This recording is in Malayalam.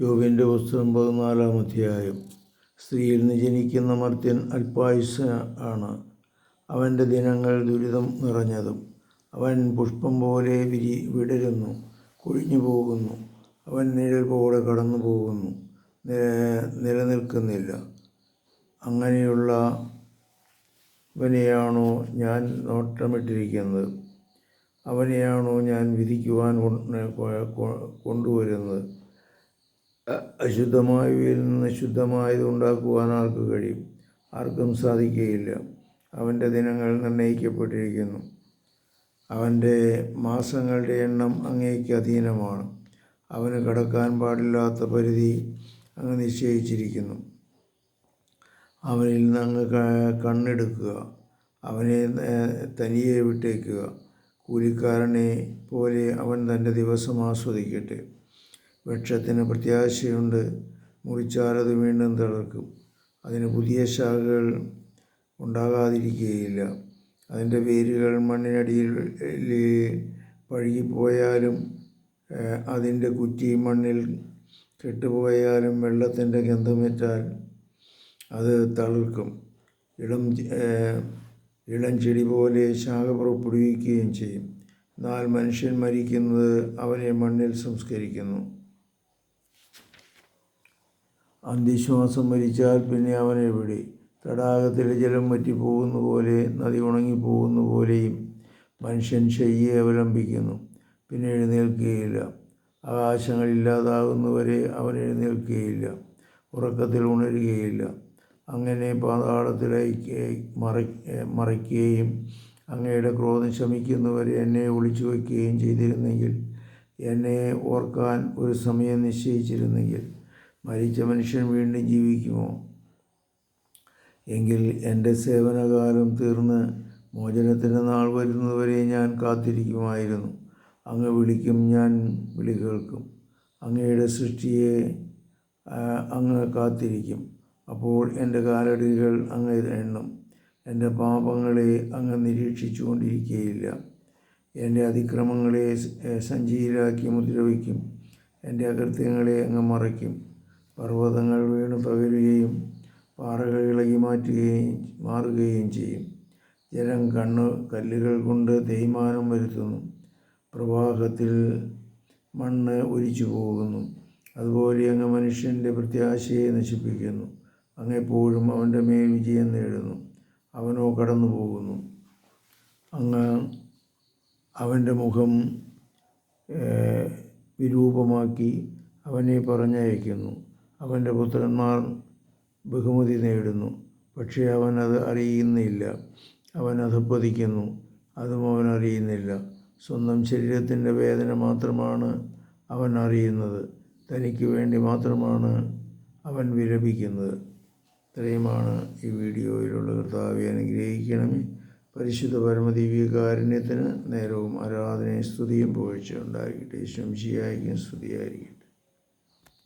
യോബിന്റെ പുസ്തകം പതിനാലാം അധ്യായം. സ്ത്രീയിൽ നിന്ന് ജനിക്കുന്ന മർത്യൻ അല്പായുസ് ആണ്. അവന്റെ ദിനങ്ങൾ ദുരിതം നിറഞ്ഞതും അവൻ പുഷ്പം പോലെ വിരി വിടരുന്നു കൊഴിഞ്ഞു പോകുന്നു. അവൻ നിഴൽ പോലെ കടന്നു പോകുന്നു നില- നിലനിൽക്കുന്നില്ല. അങ്ങനെയുള്ള അവനെയാണോ ഞാൻ നോട്ടമിട്ടിരിക്കുന്നത്? അവനെയാണോ ഞാൻ വിധിക്കുവാൻ കൊണ്ടുവരുന്നത്? അശുദ്ധമായവയിൽ നിന്ന് ശുദ്ധമായത് ഉണ്ടാക്കുവാൻ ആർക്ക് കഴിയും? ആർക്കും സാധിക്കുകയില്ല അവന്റെ ദിനങ്ങൾ നിർണയിക്കപ്പെട്ടിരിക്കുന്നു. അവന്റെ മാസങ്ങളുടെ എണ്ണം അങ്ങേക്ക് അധീനമാണ്. അവന് കടക്കാൻ പാടില്ലാത്ത പരിധി അങ്ങ് നിശ്ചയിച്ചിരിക്കുന്നു. അവനിൽ നിന്ന് അങ്ങ് കണ്ണെടുക്കുക. അവനെ തനിയെ വിട്ടേക്കുക. കൂലിക്കാരനെ പോലെ അവൻ തന്റെ ദിവസം ആസ്വദിക്കട്ടെ. വൃക്ഷത്തിന് പ്രത്യാശയുണ്ട്. മുറിച്ചാൽ അത് വീണ്ടും തളർക്കും. അതിന് പുതിയ ശാഖകൾ ഉണ്ടാകാതിരിക്കുകയില്ല. അതിന്റെ വേരുകൾ മണ്ണിനടിയിൽ പഴുകിപ്പോയാലും അതിന്റെ കുറ്റി മണ്ണിൽ കെട്ടുപോയാലും വെള്ളത്തിന്റെ ഗന്ധമേറ്റാൽ അത് തളിർക്കും. ഇളം ഇളം ചെടി പോലെ ശാഖ പുറപ്പെടുവിക്കുകയും ചെയ്യും. എന്നാൽ മനുഷ്യൻ മരിക്കുന്നത് അവനെ മണ്ണിൽ സംസ്കരിക്കുന്നു. അന്ത്യശ്വാസം മരിച്ചാൽ പിന്നെ അവൻ എവിടെ? തടാകത്തിലെ ജലം വറ്റിപ്പോകുന്ന പോലെ നദി ഉണങ്ങിപ്പോകുന്ന പോലെയും മനുഷ്യൻ ശയ്യെ അവലംബിക്കുന്നു. പിന്നെ എഴുന്നേൽക്കുകയില്ല. ആകാശങ്ങൾ ഇല്ലാതാകുന്നവരെ അവൻ എഴുന്നേൽക്കുകയില്ല. ഉറക്കത്തിൽ ഉണരുകയില്ല. അങ്ങനെ പാതാളത്തിലേക്ക് മറ മറയ്ക്കുകയും അങ്ങയുടെ ക്രോധം ശമിക്കുന്നവരെ എന്നെ ഒളിച്ചു വയ്ക്കുകയും ചെയ്തിരുന്നെങ്കിൽ എന്നെ ഓർക്കാൻ ഒരു സമയം നിശ്ചയിച്ചിരുന്നെങ്കിൽ മരിച്ച മനുഷ്യൻ വീണ്ടും ജീവിക്കുമോ? എങ്കിൽ എന്റെ സേവനകാലം തീർന്ന് മോചനത്തിന്റെ നാൾ വരുന്നതുവരെ ഞാൻ കാത്തിരിക്കുമായിരുന്നു. അങ്ങ് വിളിക്കും ഞാൻ വിളി കേൾക്കും. അങ്ങയുടെ സൃഷ്ടിയെ അങ്ങ് കാത്തിരിക്കും. അപ്പോൾ എന്റെ കാലടികൾ അങ്ങ് എണ്ണും. എന്റെ പാപങ്ങളെ അങ്ങ് നിരീക്ഷിച്ചു കൊണ്ടിരിക്കുകയില്ല എന്റെ അതിക്രമങ്ങളെ സഞ്ചിയിലാക്കി മുദ്രവയ്ക്കും. എന്റെ അകൃത്യങ്ങളെ അങ്ങ് മറയ്ക്കും. പർവതങ്ങൾ വീണ് പകരുകയും പാറകൾ ഇളകി മാറ്റുകയും മാറുകയും ചെയ്യും. ജലം കണ്ണ് കല്ലുകൾ കൊണ്ട് തേയ്മാനം വരുത്തുന്നു. പ്രവാഹത്തിൽ മണ്ണ് ഒലിച്ചു പോകുന്നു. അതുപോലെ അങ്ങ് മനുഷ്യന്റെ പ്രത്യാശയെ നശിപ്പിക്കുന്നു. അങ്ങെപ്പോഴും അവന്റെ മേൽ വിജയം നേടുന്നു. അവനോ കടന്നു പോകുന്നു. അങ്ങ് അവന്റെ മുഖം വിരൂപമാക്കി അവനെ പറഞ്ഞയക്കുന്നു. അവന്റെ പുത്രന്മാർ ബഹുമതി നേടുന്നു പക്ഷേ അവൻ അത് അറിയുന്നില്ല. അവൻ അധപ്പതിക്കുന്നു അതും അവൻ അറിയുന്നില്ല. സ്വന്തം ശരീരത്തിന്റെ വേദന മാത്രമാണ് അവൻ അറിയുന്നത് തനിക്ക് വേണ്ടി മാത്രമാണ് അവൻ വിലപിക്കുന്നത്. ഇത്രയുമാണ് ഈ വീഡിയോയിലുള്ള കർത്താവെ അനുഗ്രഹിക്കണമേ. പരിശുദ്ധ പരമദിവ്യകാരുണ്യത്തിന് നേരവും ആരാധനയും സ്തുതിയും പുകഴ്ച ഉണ്ടായിരിക്കട്ടെ. ശംശിയായിരിക്കും സ്തുതിയായിരിക്കും